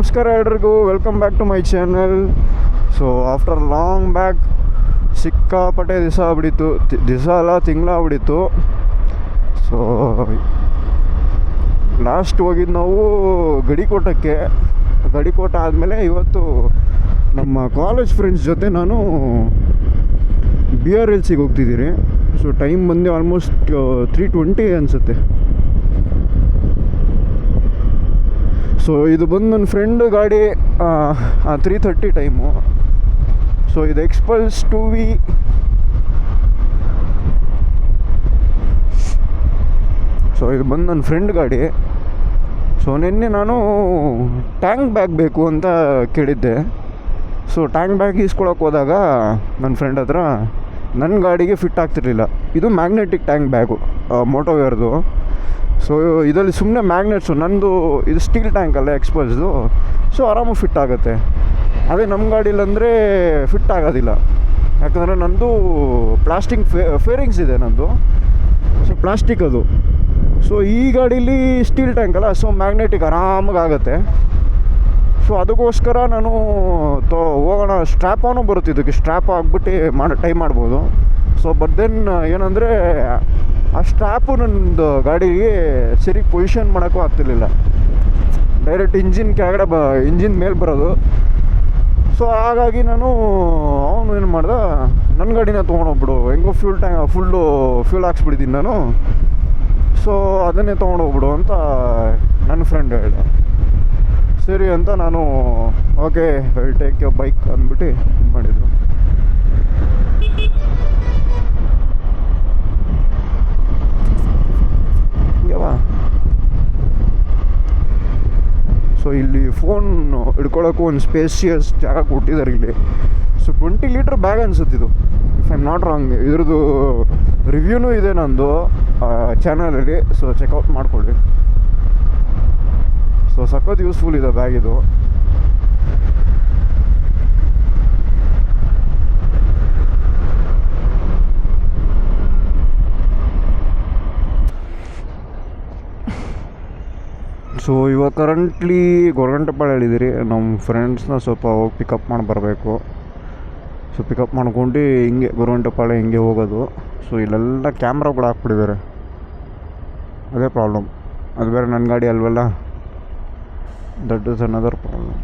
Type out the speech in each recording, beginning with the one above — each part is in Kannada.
ನಮಸ್ಕಾರ ಎಲ್ರಿಗೂ welcome back to my channel so after long back ಸಿಕ್ಕಾಪಟ್ಟೆ ದಿವಸ ಆಗ್ಬಿಡಿತ್ತು. ದಿವಸ ಅಲ್ಲ, ತಿಂಗಳ ಆಗ್ಬಿಡಿತ್ತು. ಸೊ ಲಾಸ್ಟ್ ಹೋಗಿದ್ದು ನಾವು ಗಡಿಕೋಟಕ್ಕೆ. ಗಡಿಕೋಟ ಆದಮೇಲೆ ಇವತ್ತು ನಮ್ಮ ಕಾಲೇಜ್ ಫ್ರೆಂಡ್ಸ್ ಜೊತೆ ನಾನು ಬಿ ಆರ್ ಎಲ್ ಸಿಗೆ ಹೋಗ್ತಿದ್ದೀನಿ ಸೊ ಟೈಮ್ ಬಂದು ಆಲ್ಮೋಸ್ಟ್ ತ್ರೀ ಟ್ವೆಂಟಿ ಅನಿಸುತ್ತೆ. ಸೊ ಇದು ಬಂದು ನನ್ನ ಫ್ರೆಂಡ್ ಗಾಡಿ ತ್ರೀ ಥರ್ಟಿ ಟೈಮು ಸೊ ಇದು ಎಕ್ಸ್ಪಲ್ಸ್ ಟು ವಿ ಸೊ ಇದು ಬಂದು ನನ್ನ ಫ್ರೆಂಡ್ ಗಾಡಿ. ಸೊ ನಿನ್ನೆ ನಾನು ಟ್ಯಾಂಕ್ ಬ್ಯಾಗ್ ಬೇಕು ಅಂತ ಕೇಳಿದ್ದೆ. ಸೊ ಟ್ಯಾಂಕ್ ಬ್ಯಾಗ್ ಈಸ್ಕೊಳಕ್ಕೆ ಹೋದಾಗ ನನ್ನ ಫ್ರೆಂಡ್ ಹತ್ರ ನನ್ನ ಗಾಡಿಗೆ ಫಿಟ್ ಆಗ್ತಿರ್ಲಿಲ್ಲ. ಇದು ಮ್ಯಾಗ್ನೆಟಿಕ್ ಟ್ಯಾಂಕ್ ಬ್ಯಾಗು ಮೋಟೋವೇರ್ದು ಸೊ ಇದರಲ್ಲಿ ಸುಮ್ಮನೆ ಮ್ಯಾಗ್ನೆಟ್ಸು ನಂದು ಇದು ಸ್ಟೀಲ್ ಟ್ಯಾಂಕ್ ಅಲ್ಲ ಎಕ್ಸ್ಪೋಸ್ದು ಸೊ ಆರಾಮಾಗಿ ಫಿಟ್ ಆಗುತ್ತೆ. ಅದೇ ನಮ್ಮ ಗಾಡೀಲಂದರೆ ಫಿಟ್ ಆಗೋದಿಲ್ಲ. ಯಾಕಂದರೆ ನಂದು ಪ್ಲಾಸ್ಟಿಕ್ ಫೇ ಫೇರಿಂಗ್ಸ್ ಇದೆ ನಂದು. ಸೊ ಪ್ಲಾಸ್ಟಿಕ್ ಅದು. ಸೊ ಈ ಗಾಡೀಲಿ ಸ್ಟೀಲ್ ಟ್ಯಾಂಕ್ ಅಲ್ಲ ಸೊ ಮ್ಯಾಗ್ನೆಟಿಕ್ ಆರಾಮಾಗಿ ಆಗುತ್ತೆ. ಸೊ ಅದಕ್ಕೋಸ್ಕರ ನಾನು ತೋ, ಹೋಗೋಣ ಸ್ಟ್ರ್ಯಾಪ್ ಆನು ಬರುತ್ತೆ ಇದಕ್ಕೆ. ಸ್ಟ್ರ್ಯಾಪ್ ಹಾಕ್ಬಿಟ್ಟು ಮಾಡಿ ಟೈ ಮಾಡ್ಬೋದು. ಸೊ ಬಟ್ ದೆನ್ ಏನಂದರೆ ಆ ಸ್ಟ್ರಾಪು ನನ್ನದು ಗಾಡಿಗೆ ಸರಿ ಪೊಸಿಷನ್ ಮಾಡೋಕ್ಕೂ ಆಗ್ತಿರ್ಲಿಲ್ಲ. ಡೈರೆಕ್ಟ್ ಇಂಜಿನ್ ಕೆಳಗಡೆ ಬ ಇಂಜಿನ್ ಮೇಲೆ ಬರೋದು. ಸೊ ಹಾಗಾಗಿ ನಾನು ಅವನು ಏನು ಮಾಡ್ದೆ ನನ್ನ ಗಾಡಿನ ತೊಗೊಂಡೋಗ್ಬಿಡು ಹೆಂಗೋ ಫ್ಯೂಲ್ ಟ್ಯಾಂಕ್ ಫುಲ್ಲು ಫ್ಯೂಲ್ ಹಾಕ್ಸ್ಬಿಡ್ತೀನಿ ನಾನು. ಸೊ ಅದನ್ನೇ ತೊಗೊಂಡೋಗ್ಬಿಡು ಅಂತ ನನ್ನ ಫ್ರೆಂಡ್ ಹೇಳ್ದ. ಸರಿ ಅಂತ ನಾನು ಓಕೆ ಟೇಕ್ ಯೋ ಬೈಕ್ ಅಂದ್ಬಿಟ್ಟು ಮಾಡಿದ್ದು ಯಾವ ಸೊ ಇಲ್ಲಿ ಫೋನ್ ಹಿಡ್ಕೊಳಕ್ಕೂ ಒಂದು ಸ್ಪೇಸಿಯಸ್ ಜಾಗ ಕೊಟ್ಟಿದ್ದಾರೆ ಇಲ್ಲಿ. ಸೊ ಟ್ವೆಂಟಿ ಲೀಟ್ರ್ ಬ್ಯಾಗ್ ಅನ್ಸುತ್ತೆ ಇದು. ಇಫ್ ಐಮ್ ನಾಟ್ ರಾಂಗ್ ಇದ್ರದ್ದು ರಿವ್ಯೂನೂ ಇದೆ ನಂದು ಚಾನಲಲ್ಲಿ ಸೊ ಚೆಕ್ಔಟ್ ಮಾಡ್ಕೊಳ್ಳಿ. ಸೊ ಸಖತ್ ಯೂಸ್ಫುಲ್ ಇದೆ ಬ್ಯಾಗ್ ಇದು. ಸೊ ಇವಾಗ ಕರೆಂಟ್ಲಿ ಗೊರಗಂಟೆಪಾಳ್ಯ ಹೇಳಿದಿರಿ. ನಮ್ಮ ಫ್ರೆಂಡ್ಸ್ನ ಸ್ವಲ್ಪ ಹೋಗಿ ಪಿಕಪ್ ಮಾಡಿ ಬರಬೇಕು. ಸೊ ಪಿಕಪ್ ಮಾಡ್ಕೊಂಡು ಹಿಂಗೆ ಗೊರಗಂಟೆಪಾಳ್ಯ ಹಿಂಗೆ ಹೋಗೋದು. ಸೊ ಇಲ್ಲೆಲ್ಲ ಕ್ಯಾಮ್ರಾಗಳು ಹಾಕ್ಬಿಟ್ಟಿದ್ದಾರೆ ಅದೇ ಪ್ರಾಬ್ಲಮ್ ಅದು ಬೇರೆ ನನ್ನ ಗಾಡಿ ಅಲ್ವಲ್ಲ? ದಟ್ ಇಸ್ ಪ್ರಾಬ್ಲಮ್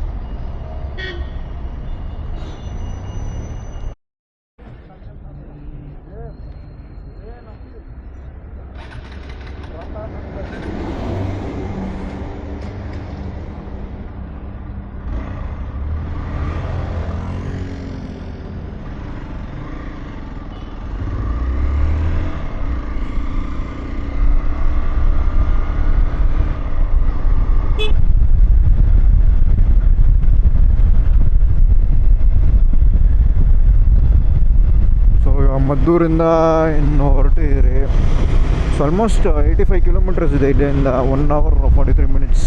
ಸೊ ಇವಾಗ ಮದ್ದೂರಿಂದ ಇನ್ನು ಹೊರಟಿದ್ದೀರಿ so almost eighty five kilometres ಇದೆ ಇಲ್ಲಿಂದ one hour forty three minutes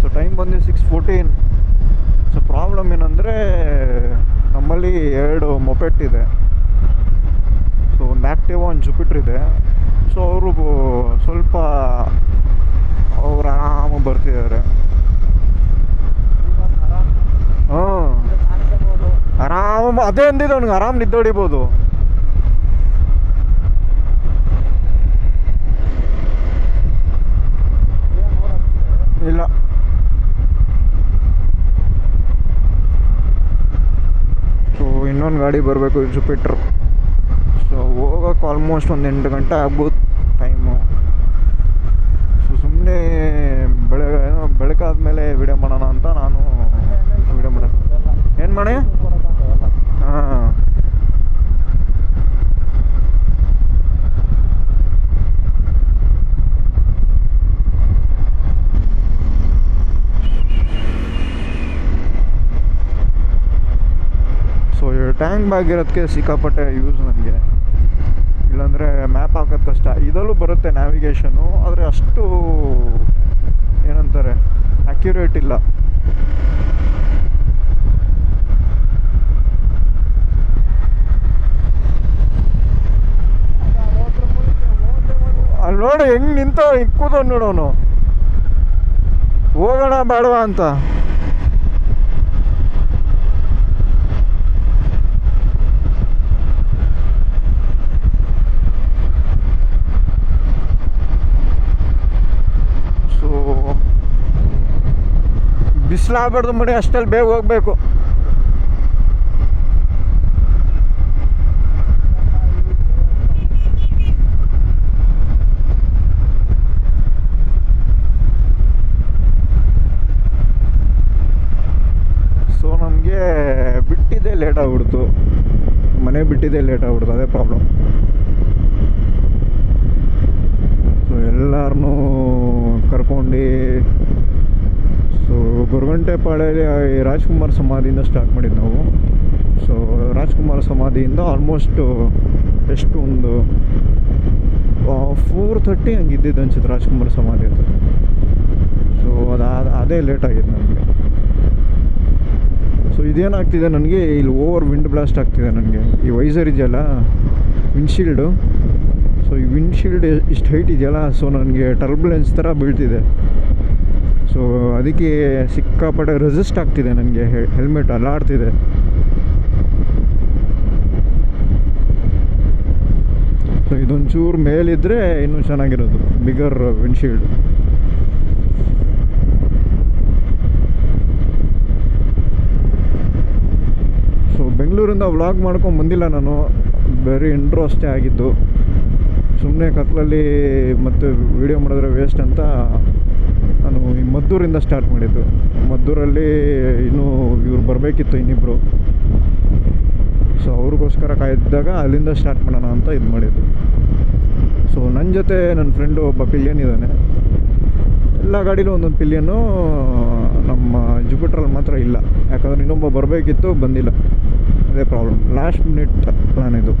so time ಬಂದು ಸಿಕ್ಸ್ ಫೋರ್ಟೀನ್ ಸೊ ಪ್ರಾಬ್ಲಮ್ ಏನಂದರೆ, ನಮ್ಮಲ್ಲಿ ಎರಡು ಮೊಪೆಟ್ ಇದೆ. ಸೊ ಒಂದು ಆ್ಯಕ್ಟಿವ್ ಒಂದು ಜುಪಿಟ್ರ್ ಇದೆ. ಸೊ ಅವರು ಸ್ವಲ್ಪ ಅವ್ರು ಆರಾಮಾಗಿ ಬರ್ತಿದ್ದಾರೆ. ಹ್ಞೂ ಆರಾಮ, ಅದೇ ಅಂದಿದ್ದು ಅವ್ನಿಗೆ ಆರಾಮ್ ನಿದ್ದೆ ಇಲ್ಲ ಸೊ ಇನ್ನೊಂದು ಗಾಡಿ ಬರಬೇಕು ಜುಪಿಟ್ರ್ ಸೊ ಹೋಗೋಕೆ ಆಲ್ಮೋಸ್ಟ್ ಒಂದು ಎಂಟು ಗಂಟೆ ಆಗ್ಬೋದು ಟೈಮು ಸೊ ಸುಮ್ಮನೆ ಬೆಳೆ ಏನೋ ಬೆಳಕಾದ್ಮೇಲೆ ವಿಡಿಯೋ ಮಾಡೋಣ ಅಂತ ನಾನು ವಿಡಿಯೋ ಮಾಡೋದು. ಏನು ಮಾಡಿ ಹಾಂ ಸೊ ಟ್ಯಾಂಕ್ ಬ್ಯಾಗ್ ಸಿಕ್ಕಾಪಟ್ಟೆ ಯೂಸ್ ನನಗೆ ಇಲ್ಲಾಂದರೆ ಮ್ಯಾಪ್ ಹಾಕೋದು ಕಷ್ಟ. ಇದರಲ್ಲೂ ಬರುತ್ತೆ ನ್ಯಾವಿಗೇಷನು ಆದರೆ ಅಷ್ಟು ಏನಂತಾರೆ ಅಕ್ಯುರೇಟ್ ಇಲ್ಲ. ಅಲ್ಲಿ ನೋಡಿ, ಹೆಂಗೆ ನಿಂತ ಇಕ್ಕೋದ ನೋಡೋನು. ಹೋಗೋಣ, ಬೇಡವಾ ಅಂತ. ಬಿಸಿಲಾಗಬಾರ್ದು ಮಡಿ ಅಷ್ಟಲ್ಲಿ ಬೇಗ ಹೋಗಬೇಕು. ಸೊ ನಮಗೆ ಬಿಟ್ಟಿದ್ದೇ ಲೇಟ್ ಆಗ್ಬಿಡ್ತು. ಮನೆ ಬಿಟ್ಟಿದೆ ಲೇಟ್ ಆಗ್ಬಿಡ್ತು. ಅದೇ ಪ್ರಾಬ್ಲಮ್ ಸೊ ಎಲ್ಲರನ್ನೂ ಕರ್ಕೊಂಡು ಸೊ ಗೊರಗುಂಟೆಪಾಳ್ಯದಲ್ಲಿ ರಾಜ್ಕುಮಾರ್ ಸಮಾಧಿಯಿಂದ ಸ್ಟಾರ್ಟ್ ಮಾಡಿದ್ದು ನಾವು. ಸೊ ರಾಜ್ಕುಮಾರ್ ಸಮಾಧಿಯಿಂದ ಆಲ್ಮೋಸ್ಟ್ ಎಷ್ಟು ಒಂದು ಫೋರ್ ಥರ್ಟಿ ಹಂಗೆ ಇದ್ದಿದ್ದು ಅನ್ಸುತ್ತೆ ರಾಜ್ಕುಮಾರ್ ಸಮಾಧಿ ಅಂತ. ಸೊ ಅದು ಅದೇ ಲೇಟ್ ಆಗಿತ್ತು ನನಗೆ. ಸೊ ಇದೇನಾಗ್ತಿದೆ ನನಗೆ, ಇಲ್ಲಿ ಓವರ್ ವಿಂಡ್ ಬ್ಲಾಸ್ಟ್ ಆಗ್ತಿದೆ ನನಗೆ. ಈ ವೈಸರ್ ಇದೆಯಲ್ಲ ವಿಂಡ್ಶೀಲ್ಡು ಸೊ ಈ ವಿಂಡ್ಶೀಲ್ಡ್ ಇಷ್ಟು ಹೈಟ್ ಇದೆಯಲ್ಲ ಸೊ ನನಗೆ ಟರ್ಬುಲೆನ್ಸ್ ಥರ ಬೀಳ್ತಿದೆ. ಸೊ ಅದಕ್ಕೆ ಸಿಕ್ಕಾಪಟ್ಟೆ ರೆಸಿಸ್ಟ್ ಆಗ್ತಿದೆ ನನಗೆ. ಹೆಲ್ಮೆಟ್ ಅಲ್ಲಾಡ್ತಿದೆ. ಸೊ ಇದೊಂಚೂರು ಮೇಲಿದ್ದರೆ ಇನ್ನೂ ಚೆನ್ನಾಗಿರೋದು. ಬಿಗರ್ ವಿಂಡ್ಶೀಲ್ಡ್ ಸೊ ಬೆಂಗಳೂರಿಂದ ವ್ಲಾಗ್ ಮಾಡ್ಕೊಂಡು ಬಂದಿಲ್ಲ ನಾನು. ಬರೀ ಇಂಟ್ರೋ ಅಷ್ಟೇ ಆಗಿದ್ದು. ಸುಮ್ಮನೆ ಕತ್ಲಲ್ಲಿ ಮತ್ತು ವಿಡಿಯೋ ಮಾಡಿದ್ರೆ ವೇಸ್ಟ್ ಅಂತ ನಾನು ಈ ಮದ್ದೂರಿಂದ ಸ್ಟಾರ್ಟ್ ಮಾಡಿದ್ದು. ಮದ್ದೂರಲ್ಲಿ ಇನ್ನೂ ಇವ್ರು ಬರಬೇಕಿತ್ತು ಇನ್ನಿಬ್ಬರು ಸೊ ಅವ್ರಿಗೋಸ್ಕರ ಕಾಯ್ದಾಗ ಅಲ್ಲಿಂದ ಸ್ಟಾರ್ಟ್ ಮಾಡೋಣ ಅಂತ ಇದು ಮಾಡಿದ್ದು. ಸೊ ನನ್ನ ಜೊತೆ ನನ್ನ ಫ್ರೆಂಡು ಒಬ್ಬ ಪಿಲಿಯನ್ ಇದ್ದಾನೆ ಎಲ್ಲ ಗಾಡಿಲೂ ಒಂದೊಂದು ಪಿಲಿಯನ್ನು ನಮ್ಮ ಜುಪಿಟ್ರಲ್ಲಿ ಮಾತ್ರ ಇಲ್ಲ. ಯಾಕಂದ್ರೆ ಇನ್ನೊಬ್ಬ ಬರಬೇಕಿತ್ತು, ಬಂದಿಲ್ಲ. ಅದೇ ಪ್ರಾಬ್ಲಮ್ ಲಾಸ್ಟ್ ಮಿನಿಟ್ ಪ್ಲ್ಯಾನ್ ಇದು.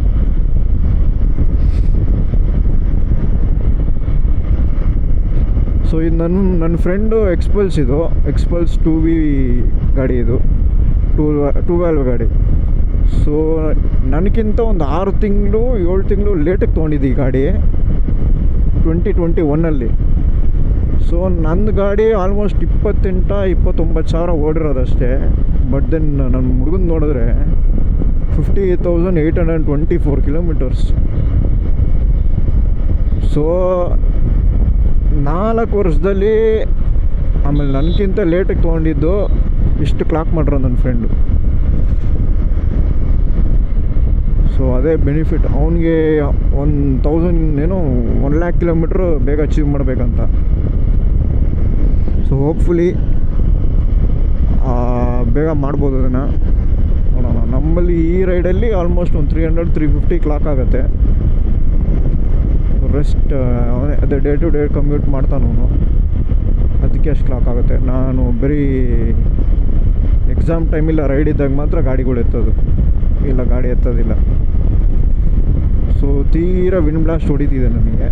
ಸೊ ಇದು ನನ್ನ ನನ್ನ ಫ್ರೆಂಡು ಎಕ್ಸ್ಪಲ್ಸ್ ಇದು. ಎಕ್ಸ್ಪಲ್ಸ್ ಟೂ ವಿ ಗಾಡಿ ಇದು. ಟೂ ಟೂ ವ್ಯಾಲ್ವ್ ಗಾಡಿ. ಸೊ ನನಗಿಂತ ಒಂದು ಆರು ತಿಂಗಳು, ಏಳು ತಿಂಗಳು ಲೇಟಾಗಿ ತೊಗೊಂಡಿದ್ದು ಈ ಗಾಡಿ. ಟ್ವೆಂಟಿ ಟ್ವೆಂಟಿ ಒನ್ನಲ್ಲಿ ಸೊ ನನ್ನ ಗಾಡಿ ಆಲ್ಮೋಸ್ಟ್ ಇಪ್ಪತ್ತೆಂಟ, ಇಪ್ಪತ್ತೊಂಬತ್ತು ಸಾವಿರ ಓಡಿರೋದಷ್ಟೇ. ಬಟ್ ದೆನ್ ನನ್ನ ಹುಡುಗನ ನೋಡಿದ್ರೆ fifty thousand eight hundred twenty four kilometres so ನಾಲ್ಕು ವರ್ಷದಲ್ಲಿ ಆಮೇಲೆ ನನಗಿಂತ ಲೇಟಾಗಿ ತೊಗೊಂಡಿದ್ದು ಇಷ್ಟು ಕ್ಲಾಕ್ ಮಾಡ್ರ ನನ್ನ ಫ್ರೆಂಡು ಸೊ ಅದೇ ಬೆನಿಫಿಟ್ ಅವನಿಗೆ ಒನ್ ತೌಸಂಡ್ ಏನೋ ಒನ್ ಲ್ಯಾಕ್ ಕಿಲೋಮೀಟ್ರ್ ಬೇಗ ಅಚೀವ್ ಮಾಡಬೇಕಂತ. ಸೊ ಹೋಪ್ಫುಲಿ ಬೇಗ ಮಾಡ್ಬೋದು ಅದನ್ನು. ನೋಡೋಣ. ನಮ್ಮಲ್ಲಿ ಈ ರೈಡಲ್ಲಿ ಆಲ್ಮೋಸ್ಟ್ ಒಂದು three hundred three fifty clock ಆಗುತ್ತೆ. ರೆಸ್ಟ್ ಅವನೇ ಅದೇ ಡೇ ಟು ಡೇ ಕಮ್ಯೂಟ್ ಮಾಡ್ತಾನವನು ಅದಕ್ಕೆ ಅಷ್ಟು ಕ್ಲಾಕ್ ಆಗುತ್ತೆ. ನಾನು ಬರೀ ಎಕ್ಸಾಮ್ ಟೈಮಿಲ್ಲ ರೈಡ್ ಇದ್ದಾಗ ಮಾತ್ರ ಗಾಡಿಗಳು ಎತ್ತೋದು. ಇಲ್ಲ, ಗಾಡಿ ಎತ್ತೋದಿಲ್ಲ. ಸೊ ತೀರಾ ವಿಂಡ್ ಬ್ಲಾಸ್ಟ್ ಹೊಡಿತಿದೆ ನನಗೆ.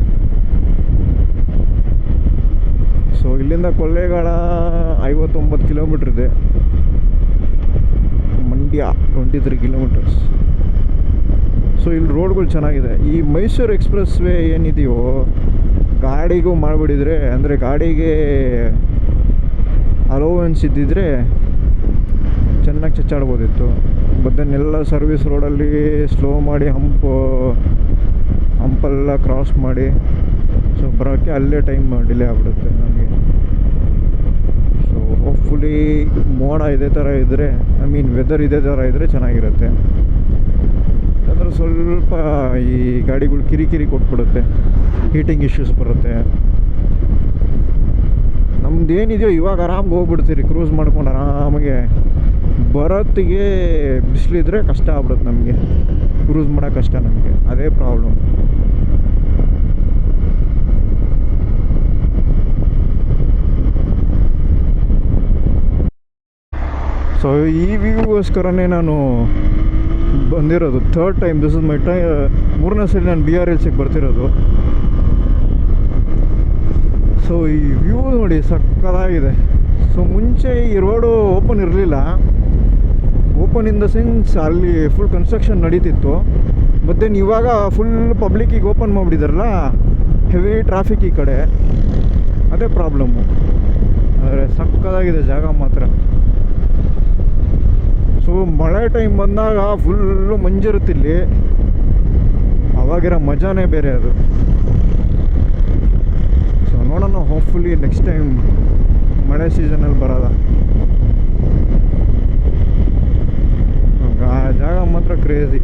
ಸೊ ಇಲ್ಲಿಂದ ಕೊಳ್ಳೇಗಾಲ ಐವತ್ತೊಂಬತ್ತು ಕಿಲೋಮೀಟ್ರ್ ಇದೆ. Mandya twenty three kilometres so ಇಲ್ಲಿ ರೋಡ್ಗಳು ಚೆನ್ನಾಗಿದೆ. ಈ ಮೈಸೂರು ಎಕ್ಸ್ಪ್ರೆಸ್ ವೇ ಏನಿದೆಯೋ, ಗಾಡಿಗೂ ಮಾಡಿಬಿಟ್ಟಿದ್ರೆ ಅಂದರೆ ಗಾಡಿಗೆ ಅಲೋವೆನ್ಸ್ ಇದ್ದಿದ್ರೆ ಚೆನ್ನಾಗಿ ಚಚ್ಚಾಡ್ಬೋದಿತ್ತು. ಬದನ್ನೆಲ್ಲ ಸರ್ವಿಸ್ ರೋಡಲ್ಲಿ ಸ್ಲೋ ಮಾಡಿ ಹಂಪು ಹಂಪೆಲ್ಲ ಕ್ರಾಸ್ ಮಾಡಿ ಸೊ ಬರೋಕ್ಕೆ ಅಲ್ಲೇ ಟೈಮ್ ಡಿಲೇ ಆಗ್ಬಿಡುತ್ತೆ ನಮಗೆ. ಸೊ ಹೋಪ್ಫುಲಿ ಮೋಡ ಇದೇ ಥರ ಇದ್ದರೆ ಐ ಮೀನ್ ವೆದರ್ ಇದೇ ಥರ ಇದ್ದರೆ ಚೆನ್ನಾಗಿರುತ್ತೆ. ಯಾಕಂದ್ರೆ ಸ್ವಲ್ಪ ಈ ಗಾಡಿಗಳು ಕಿರಿಕಿರಿ ಕೊಟ್ಬಿಡುತ್ತೆ. ಹೀಟಿಂಗ್ ಇಶ್ಯೂಸ್ ಬರುತ್ತೆ. ನಮ್ದು ಏನಿದೆಯೋ ಇವಾಗ ಆರಾಮಾಗಿ ಹೋಗ್ಬಿಡ್ತೀರಿ. ಕ್ರೂಸ್ ಮಾಡ್ಕೊಂಡು ಆರಾಮಾಗೆ ಬರೋತ್ತಿಗೆ ಬಿಸಿಲಿದ್ರೆ ಕಷ್ಟ ಆಗ್ಬಿಡುತ್ತೆ ನಮಗೆ. ಕ್ರೂಸ್ ಮಾಡೋಕೆ ಕಷ್ಟ ನಮಗೆ. ಅದೇ ಪ್ರಾಬ್ಲಮ್ ಸೊ ಈ ವ್ಯೂಗೋಸ್ಕರನೇ ನಾನು ಬಂದಿರೋದು. Third time this is my tie ಮೂರನೇ ಸರಿ ನಾನು ಬಿ ಆರ್ ಎಲ್ಸಿಗೆ ಬರ್ತಿರೋದು. ಸೊ ಈ ವ್ಯೂ ನೋಡಿ ಸಕ್ಕದಾಗಿದೆ ಸೊ ಮುಂಚೆ ಈ ರೋಡು ಓಪನ್ ಇರಲಿಲ್ಲ. ಓಪನ್ ಇನ್ ದ ಸೆನ್ಸ್ ಅಲ್ಲಿ ಫುಲ್ ಕನ್ಸ್ಟ್ರಕ್ಷನ್ ನಡೀತಿತ್ತು. ದೆನ್ ಇವಾಗ ಫುಲ್ ಪಬ್ಲಿಕ್ಕಿಗೆ ಓಪನ್ ಮಾಡಿಬಿಟ್ಟಿದಾರಲ್ಲ ಹೆವಿ ಟ್ರಾಫಿಕ್ ಈ ಕಡೆ. ಅದೇ ಪ್ರಾಬ್ಲಮ್ಮು ಆದರೆ ಸಕ್ಕದಾಗಿದೆ ಜಾಗ ಮಾತ್ರ. ಸೊ ಮಳೆ ಟೈಮ್ ಬಂದಾಗ ಫುಲ್ಲು ಮಂಜಿರುತ್ತಿಲ್ಲಿ ಅವಾಗಿರೋ ಮಜಾನೇ ಬೇರೆ ಅದು. ಸೊ ನೋಡೋಣ ಹೋಪ್ಫುಲಿ ನೆಕ್ಸ್ಟ್ ಟೈಮ್ ಮಳೆ ಸೀಸನಲ್ಲಿ ಬರೋದ. ಜಾಗ ಮಾತ್ರ ಕ್ರೇಜಿ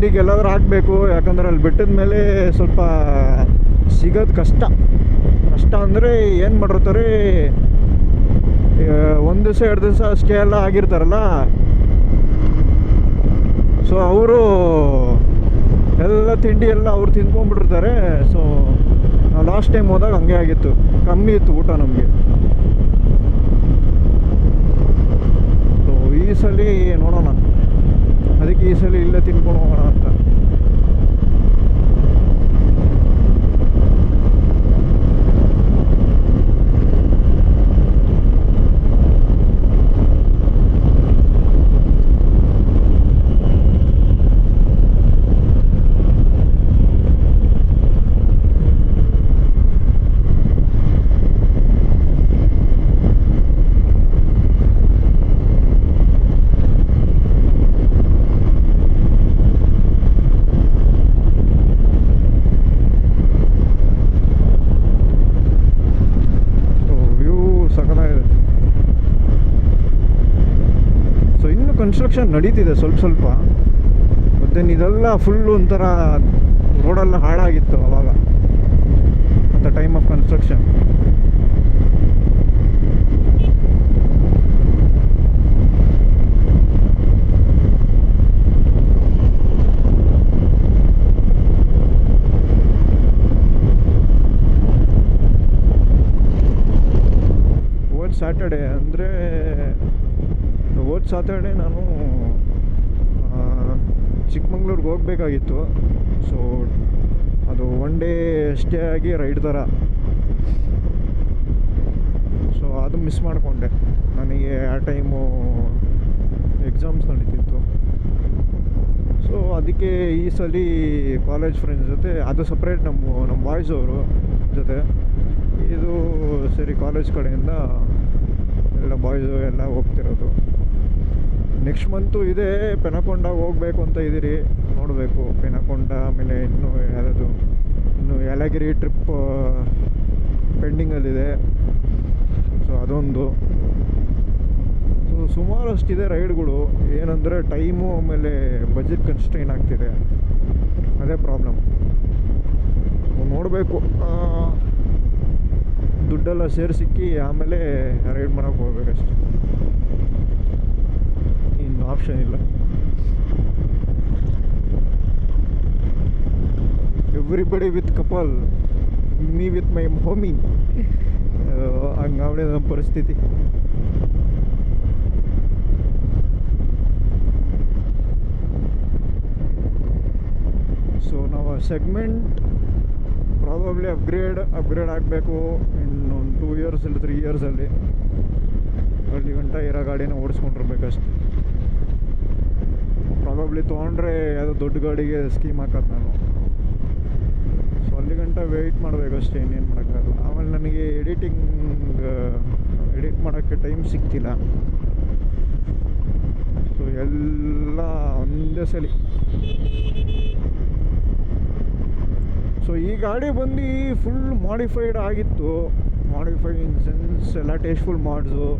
ತಿಂಡಿಗೆ ಎಲ್ಲಾದ್ರೂ ಹಾಕಬೇಕು, ಯಾಕಂದ್ರೆ ಅಲ್ಲಿ ಬೆಟ್ಟದ ಮೇಲೆ ಸ್ವಲ್ಪ ಸಿಗೋದು ಕಷ್ಟ. ಕಷ್ಟ ಅಂದರೆ ಏನು ಮಾಡಿರ್ತಾರೆ ಒಂದು ದಿವಸ, ಎರಡು ದಿವಸ ಸ್ಟೇ ಎಲ್ಲ ಆಗಿರ್ತಾರಲ್ಲ? ಸೊ ಅವರು ಎಲ್ಲ ತಿಂಡಿ ಎಲ್ಲ ಅವ್ರು ತಿಂದ್ಕೊಂಡ್ಬಿಟ್ಟಿರ್ತಾರೆ. ಸೊ ನಾವು ಲಾಸ್ಟ್ ಟೈಮ್ ಹೋದಾಗ ಹಂಗೆ ಆಗಿತ್ತು. ಕಮ್ಮಿ ಇತ್ತು ಊಟ ನಮಗೆ. ಸೊ ಈ ಸಲ ನೋಡೋಣ. ಅದಕ್ಕೆ ಈ ಸಲ ಇಲ್ಲೇ ತಿನ್ಕೊಂಡು ಹೋಗೋಣ ಅಂತ ಸೊ ವ್ಯೂ ಸಖತ್ತಾಗಿದೆ ಸೊ ಇನ್ನು ಕನ್ಸ್ಟ್ರಕ್ಷನ್ ನಡೀತಿದೆ ಸ್ವಲ್ಪ ಸ್ವಲ್ಪ. ಮತ್ತು ಇದೆಲ್ಲ ಫುಲ್ಲು ಒಂಥರ ರೋಡೆಲ್ಲ ಹಾಳಾಗಿತ್ತು ಅವಾಗ. At the time of construction Saturday Saturday ಅಂದರೆ ಹೋದ ಸಾಟರ್ಡೆ ನಾನು ಚಿಕ್ಕಮಂಗ್ಳೂರಿಗೆ ಹೋಗಬೇಕಾಗಿತ್ತು. ಸೊ ಅದು ಒನ್ ಡೇ ಸ್ಟೇ ಆಗಿ ರೈಡ್ ಥರ ಸೊ ಅದು ಮಿಸ್ ಮಾಡಿಕೊಂಡೆ. ನನಗೆ ಆ ಟೈಮು ಎಕ್ಸಾಮ್ಸ್ ನಡೀತಿತ್ತು. ಸೊ ಅದಕ್ಕೆ ಈ ಸಲ ಕಾಲೇಜ್ ಫ್ರೆಂಡ್ಸ್ ಜೊತೆ, ಅದು ಸಪ್ರೇಟ್ ನಮ್ಮ ನಮ್ಮ ಬಾಯ್ಸ್ ಅವರು ಜೊತೆ. ಇದು ಸರಿ ಕಾಲೇಜ್ ಕಡೆಯಿಂದ ಎಲ್ಲ ಬಾಯ್ಸು ಎಲ್ಲ ಹೋಗ್ತಿರೋದು. ನೆಕ್ಸ್ಟ್ ಮಂತು ಇದೆ ಪೆನಕೊಂಡ ಹೋಗಬೇಕು ಅಂತ ಇದ್ದೀರಿ. ನೋಡಬೇಕು ಪೆನಕೊಂಡ ಆಮೇಲೆ ಇನ್ನೂ ಯಾವುದು ಇನ್ನು ಯಲಗಿರಿ ಟ್ರಿಪ್ ಪೆಂಡಿಂಗಲ್ಲಿದೆ ಸೊ ಅದೊಂದು. ಸೊ ಸುಮಾರು ಇದೆ ರೈಡ್ಗಳು. ಏನಂದರೆ ಟೈಮು ಆಮೇಲೆ ಬಜೆಟ್ ಕನ್ಸ್ಟ್ರೈನ್ ಆಗ್ತಿದೆ. ಅದೇ ಪ್ರಾಬ್ಲಮ್ ನೋಡಬೇಕು. ದುಡ್ಡೆಲ್ಲ ಸೇರಿಸಿಕ್ಕಿ ಆಮೇಲೆ ರೈಡ್ ಮಾಡೋಕೆ ಹೋಗ್ಬೇಕಷ್ಟೆ. ಆಪ್ಷನ್ ಇಲ್ಲ. Everybody with couple me with my homie ಹಂಗಾವಣೆ ನಮ್ಮ ಪರಿಸ್ಥಿತಿ. ಸೊ ನಾವು ಸೆಗ್ಮೆಂಟ್ ಪ್ರಾಬಬ್ಲಿ ಅಪ್ಗ್ರೇಡ್ ಅಪ್ಗ್ರೇಡ್ ಆಗಬೇಕು ಇನ್ನೊಂದು ಟೂ ಇಯರ್ಸ್ ಇಲ್ಲ ತ್ರೀ ಇಯರ್ಸಲ್ಲಿ ಅಲ್ಲಿ. ಗಂಟ ಇರೋ ಗಾಡಿನ ಓಡಿಸ್ಕೊಂಡಿರ್ಬೇಕಷ್ಟೆ. ಪ್ರಾಬಬ್ಲಿ ತೊಗೊಂಡ್ರೆ ಯಾವುದೋ ದೊಡ್ಡ ಗಾಡಿಗೆ ಸ್ಕೀಮ್ ಹಾಕೋದು ನಾನು. ಸೊ ಅಲ್ಲಿ ಗಂಟ ವೆಯ್ಟ್ ಮಾಡಬೇಕಷ್ಟೇ ಇನ್ನೇನು ಮಾಡೋಕ್ಕಾಗಲ್ಲ. ಆಮೇಲೆ ನನಗೆ ಎಡಿಟಿಂಗ್ ಎಡಿಟ್ ಮಾಡೋಕ್ಕೆ ಟೈಮ್ ಸಿಗ್ತಿಲ್ಲ. ಸೊ ಎಲ್ಲ ಒಂದೇ ಸಲ. ಸೊ ಈ ಗಾಡಿ ಬಂದು ಫುಲ್ ಮಾಡಿಫೈಡ್ ಆಗಿತ್ತು. ಮಾಡಿಫೈಡ್ ಇನ್ ಸೆನ್ಸ್ ಎಲ್ಲ ಟೇಸ್ಟ್ಫುಲ್ ಮಾಡ್ಸು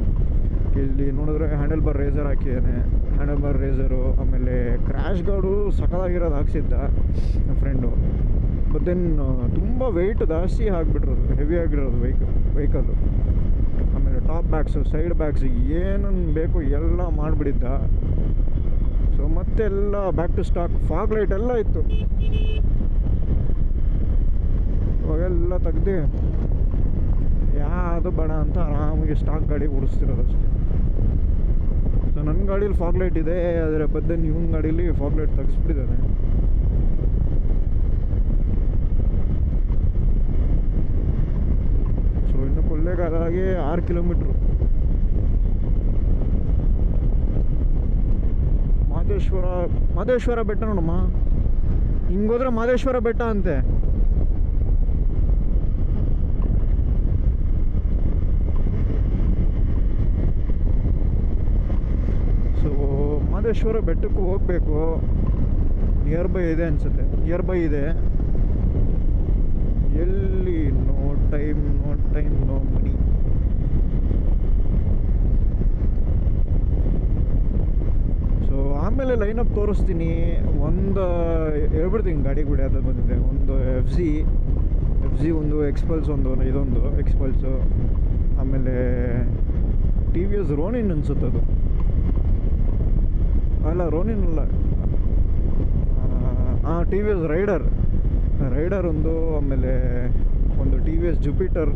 ಇಲ್ಲಿ ನೋಡಿದ್ರೆ ಹ್ಯಾಂಡಲ್ ಬಾರ್ ರೇಸರ್ ಹಾಕಿದ್ದಾನೆ. ಹ್ಯಾಂಡಲ್ ಬಾರ್ ರೇಸರು, ಆಮೇಲೆ ಕ್ರ್ಯಾಶ್ ಗಾರ್ಡು ಸಕಲಾಗಿರೋದು ಹಾಕ್ಸಿದ್ದ ನನ್ನ ಫ್ರೆಂಡು ಬಟ್ ದೆನ್ ತುಂಬ ವೆಯ್ಟ್ ಜಾಸ್ತಿ ಹಾಕ್ಬಿಟ್ರದು ಹೆವಿ ಆಗಿರೋದು ವೆಹಿಕಲ್ ವೆಹಿಕಲ್ಲು ಆಮೇಲೆ ಟಾಪ್ ಬ್ಯಾಗ್ಸು ಸೈಡ್ ಬ್ಯಾಗ್ಸ್ ಏನನ್ನು ಬೇಕು ಎಲ್ಲ ಮಾಡಿಬಿಟ್ಟಿದ್ದ. ಸೊ ಮತ್ತೆಲ್ಲ back to stock fog light ಎಲ್ಲ ಇತ್ತು. ಇವಾಗೆಲ್ಲ ತೆಗ್ದು, ಯಾವುದು ಬೇಡ ಅಂತ ಆರಾಮಾಗಿ ಸ್ಟಾಕ್ ಗಾಡಿ ಓಡಿಸ್ತಿರೋದು ಅಷ್ಟೇ. ಸೊ ನನ್ನ ಗಾಡೀಲಿ ಫಾಗ್ ಲೈಟ್ ಇದೆ ಅದರ ಬದ್ದೆ ನಿಮ್ಮ ಗಾಡೀಲಿ ಫಾಗ್ ಲೈಟ್ ತೆಗೆಸ್ಬಿಟ್ಟಿದ್ದಾನೆ ಸೊ ಇನ್ನು ಕೊಳ್ಳೇಗಾಲಾಗಿ ಆರು ಕಿಲೋಮೀಟ್ರು. ಮಾದೇಶ್ವರ ಮಾದೇಶ್ವರ ಬೆಟ್ಟ ನೋಡಮ್ಮ. ಹಿಂಗೋದ್ರೆ ಮಾದೇಶ್ವರ ಬೆಟ್ಟ ಅಂತೆ. ಮಹದೇಶ್ವರ ಬೆಟ್ಟಕ್ಕೆ ಹೋಗಬೇಕು. ನಿಯರ್ ಬೈ ಇದೆ ಅನಿಸುತ್ತೆ. ನಿಯರ್ ಬೈ ಇದೆ. ಎಲ್ಲಿ no time no time, no money. So ಆಮೇಲೆ ಲೈನಪ್ ತೋರಿಸ್ತೀನಿ. ಒಂದು ಹೇಳ್ಬಿಡ್ತೀನಿ ಗಾಡಿ ಗುಡಿ ಅದು ಬಂದಿದೆ. ಒಂದು ಎಫ್ ಜಿ ಎಫ್ ಜಿ ಒಂದು ಎಕ್ಸ್ಪಲ್ಸ್ ಒಂದು, ಇದೊಂದು ಎಕ್ಸ್ಪಲ್ಸು ಆಮೇಲೆ ಟಿ ವಿ ಎಸ್ ರೋನಿನ್ ಅನ್ಸುತ್ತೆ ಅದು ಅಲ್ಲ ರೋನಿನ್ ಅಲ್ಲ ಹಾಂ T V S Raider. Raider ಒಂದು, ಆಮೇಲೆ ಒಂದು ಟಿ ವಿ ಎಸ್ ಜುಪಿಟರ್,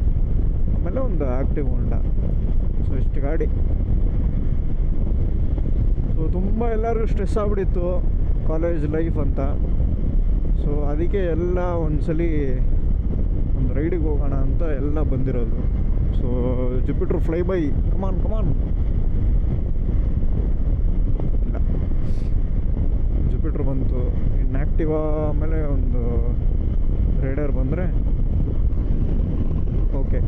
ಆಮೇಲೆ ಒಂದು ಆ್ಯಕ್ಟಿವ್ ಹೋಂಡಾ. ಸೊ ಇಷ್ಟು ಗಾಡಿ. ಸೊ ತುಂಬ ಎಲ್ಲರಿಗೂ ಸ್ಟ್ರೆಸ್ ಆಗ್ಬಿಡಿತ್ತು ಕಾಲೇಜ್ ಲೈಫ್ ಅಂತ. ಸೊ ಅದಕ್ಕೆ ಎಲ್ಲ ಒಂದ್ಸಲಿ ಒಂದು ರೈಡಿಗೆ ಹೋಗೋಣ ಅಂತ ಎಲ್ಲ ಬಂದಿರೋದು. So Jupiter fly by come on come on ಇಲ್ಲ ಜುಪಿಟ್ರ್ ಬಂತು ಇನ್ನು ಆ್ಯಕ್ಟಿವಾ ಆಮೇಲೆ ಒಂದು ರೈಡರ್ ಬಂದರೆ okay.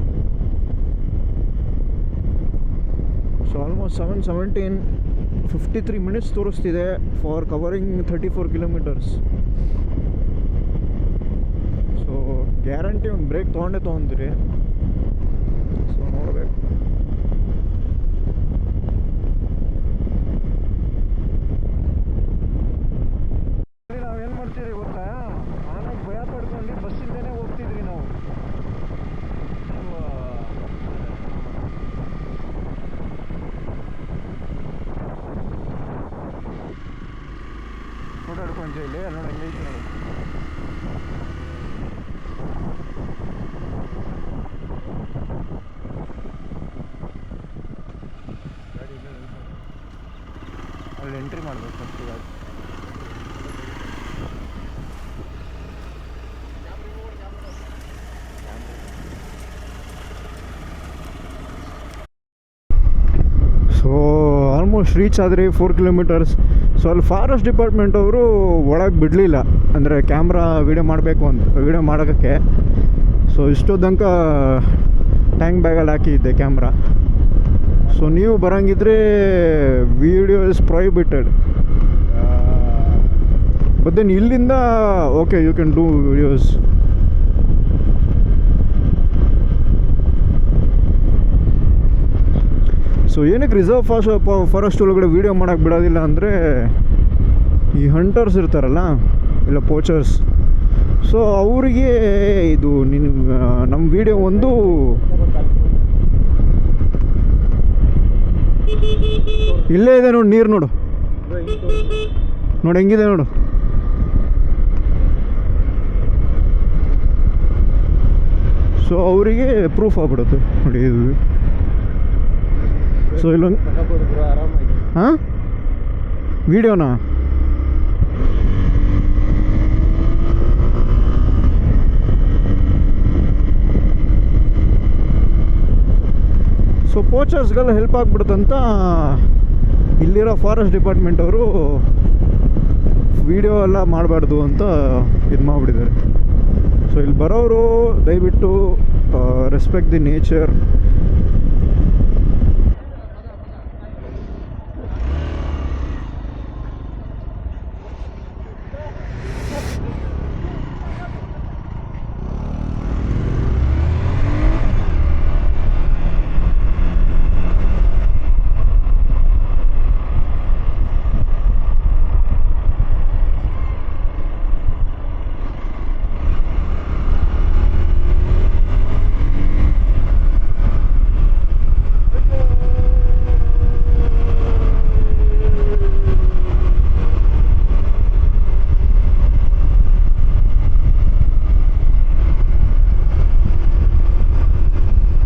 So almost seven seventeen fifty three minutes ತೋರಿಸ್ತಿದೆ for covering thirty four kilometres so guarantee ಒಂದು ಬ್ರೇಕ್ ತೊಗೊಂಡೇ ತೊಗೊಂತೀರಿ ಹಿಡ್ಕೊಂಡು ಇಲ್ಲಿ ನೋಡಿ ಹಂಗೈತೆ ನೋಡಿ. ಅಲ್ಲಿ ಎಂಟ್ರಿ ಮಾಡಬೇಕು ಫಸ್ಟ್ ಗಾಡಿ ಸೊ ಆಲ್ಮೋಸ್ಟ್ ರೀಚ್ ಆದರೆ ಫೋರ್ ಕಿಲೋಮೀಟರ್ಸ್ ಸೊ ಅಲ್ಲಿ ಫಾರೆಸ್ಟ್ ಡಿಪಾರ್ಟ್ಮೆಂಟ್ ಅವರು ಒಳಗೆ ಬಿಡಲಿಲ್ಲ. ಅಂದರೆ ಕ್ಯಾಮ್ರಾ ವೀಡಿಯೋ ಮಾಡಬೇಕು ಅಂತ ವೀಡಿಯೋ ಮಾಡೋಕ್ಕೆ ಸೊ ಇಷ್ಟೊತ್ತಂಕ ಟ್ಯಾಂಕ್ ಬ್ಯಾಗಲ್ಲಿ ಹಾಕಿದ್ದೆ ಕ್ಯಾಮ್ರಾ ಸೊ ನೀವು ಬರೋಂಗಿದ್ರೆ video is prohibited but then ಇಲ್ಲಿಂದ okay you can do videos so ಏನಕ್ಕೆ ರಿಸರ್ವ್ ಫಾಸ್ಟ್ ಫಾರೆಸ್ಟ್ ಒಳಗಡೆ ವೀಡಿಯೋ ಮಾಡೋಕ್ಕೆ ಬಿಡೋದಿಲ್ಲ ಅಂದರೆ ಈ ಹಂಟರ್ಸ್ ಇರ್ತಾರಲ್ಲ, ಇಲ್ಲ ಪೋಚರ್ಸ್ ಸೊ ಅವರಿಗೆ ಇದು ನಿನ್ನ ನಮ್ಮ ವೀಡಿಯೋ ಒಂದು ಇಲ್ಲೇ ಇದೆ ನೋಡು, ನೀರು ನೋಡು. ನೋಡಿ, ಹೆಂಗಿದೆ ನೋಡು. ಸೊ ಅವರಿಗೆ ಪ್ರೂಫ್ ಆಗ್ಬಿಡುತ್ತೆ. ನೋಡಿ ಇದು. ಸೊ ಇಲ್ಲೊಂದು? ಹಾಂ? ವಿಡಿಯೋನಾ? ಸೊ ಪೋಚರ್ಸ್ಗೆಲ್ಲ ಹೆಲ್ಪ್ ಆಗ್ಬಿಡುತ್ತಂತ ಇಲ್ಲಿರೋ ಫಾರೆಸ್ಟ್ ಡಿಪಾರ್ಟ್ಮೆಂಟ್ ಅವರು ವಿಡಿಯೋ ಎಲ್ಲ ಮಾಡಬಾರ್ದು ಅಂತ ಇದು ಮಾಡಿಬಿಟ್ಟಿದ್ದಾರೆ. ಸೊ ಇಲ್ಲಿ ಬರೋರು ದಯವಿಟ್ಟು ರೆಸ್ಪೆಕ್ಟ್ ದಿ ನೇಚರ್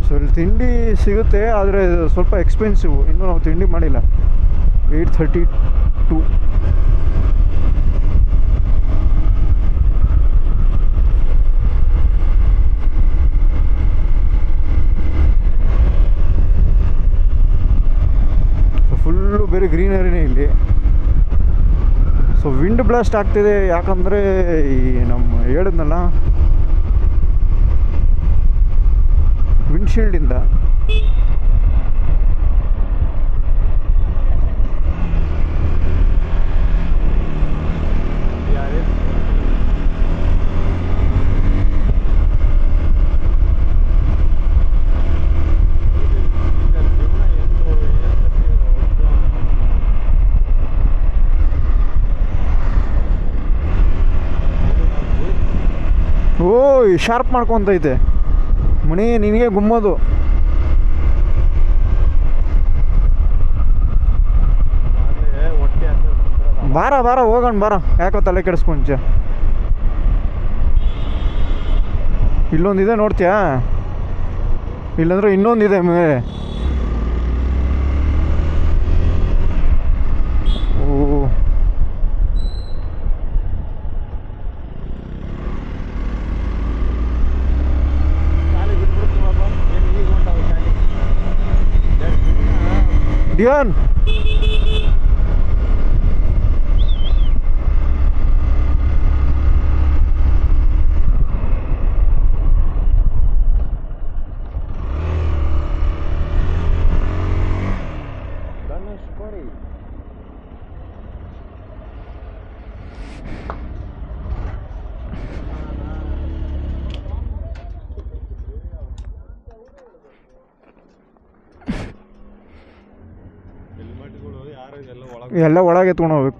ಸೊ ಇಲ್ಲಿ ತಿಂಡಿ ಸಿಗುತ್ತೆ, ಆದರೆ ಸ್ವಲ್ಪ ಎಕ್ಸ್ಪೆನ್ಸಿವ್ ಇನ್ನೂ ನಾವು ತಿಂಡಿ ಮಾಡಿಲ್ಲ. ಏಯ್ಟ್ ಥರ್ಟಿ ಟು ಫುಲ್ಲು ಬೇರೆ ಗ್ರೀನರಿನೇ ಇಲ್ಲಿ. ಸೊ ವಿಂಡ್ ಬ್ಲಾಸ್ಟ್ ಆಗ್ತಿದೆ, ಯಾಕಂದರೆ ಈ ನಮ್ಮ ಹೇಳಿದ್ನಲ್ಲ ವಿಂಡ್ಶೀಲ್ಡಿಂದ ಶಾರ್ಪ್ ಮಾಡ್ಕೊತೈತೆ. ಮಣಿ, ನಿನಗೆ ಗುಮ್ಮೋದು. ಬಾರ ಬಾರ, ಹೋಗೋಣ, ಬಾರ. ಯಾಕೋ ತಲೆ ಕೆಡಿಸ್ಕೊಂಚ. ಇಲ್ಲೊಂದಿದೆ ನೋಡ್ತೀಯಾ? ಇಲ್ಲಂದ್ರೆ ಇನ್ನೊಂದಿದೆ ಮೇಲೆ Diyan! ಎಲ್ಲ ಒಳಗೆ ತಗೊಂಡು ಹೋಗ್ಬೇಕು.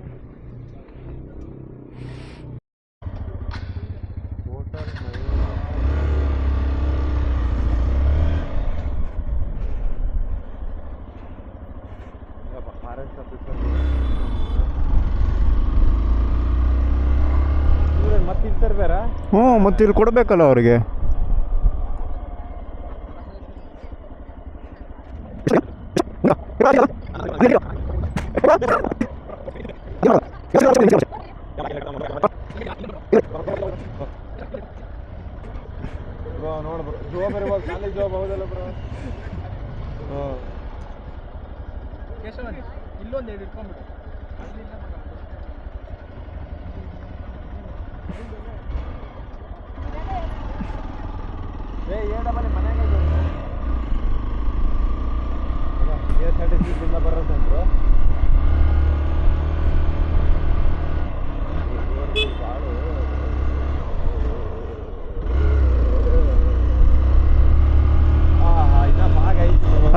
ಹ್ಞೂ ಮತ್ತೆ ಇಲ್ಲಿ ಕೊಡಬೇಕಲ್ಲ ಅವ್ರಿಗೆ ಬ್ರೋ ನೋಡು ಬ್ರೋ ಜಾಬ್ ಇರ್ಬೋದು ಕಾಲೇಜ್ ಜಾಬ್ ಹೌದಲ್ಲ ಬ್ರೋ ಹ್ಞೂ ಕೇಶವನ್ ಇಲ್ಲೊಂದು ಎರಡು ಇಟ್ಕೊಂಡ್ಬಿಟ್ಟು ಅಲ್ಲಿಂದ. ಏ ಏ ಡಬಲ್ ಮನ್ಯಾಗ ಕೆ ಎಸ್ ಆರ್ ಟಿ ಸಿಯಿಂದ ಬರುತ್ತೆ ಬ್ರೋ ಇನ್ನ ಭಾಗ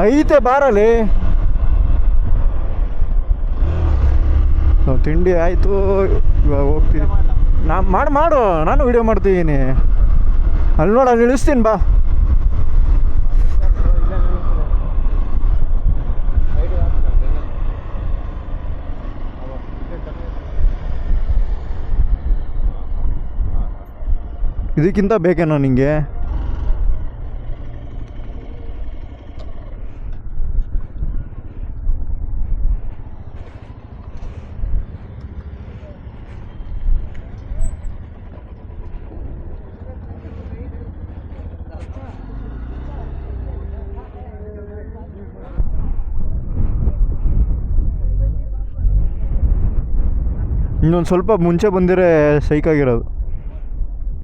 ಐತಿ ಬಾರಲ್ಲಿ. ತಿಂಡಿ ಆಯಿತು, ಇವಾಗ ಹೋಗ್ತೀವಿ. ನಾ ಮಾಡಿ, ಮಾಡು, ನಾನು ವಿಡಿಯೋ ಮಾಡ್ತಿದ್ದೀನಿ. ಅಲ್ಲಿ ನೋಡು, ಅಲ್ಲಿ ಇಳಿಸ್ತೀನಿ, ಬಾ ಇಲ್ಲೇ ನಿಲ್ಲಿಸ್ತಾರೆ. ಸೈಡಿಗೆ ಹಾಕ್ತಾರೆ, ಬೆನ್ನ. ಅವ, ಇಲ್ಲೇ ಕಮ್ಮಿ. ಹಾ, ಹಾ. ಇದಕ್ಕಿಂತ ಬೇಕೇನೋ ನಿಮಗೆ ಇನ್ನೊಂದು ಸ್ವಲ್ಪ ಮುಂಚೆ ಬಂದಿರೆ ಸೈಕಾಗಿರೋದು.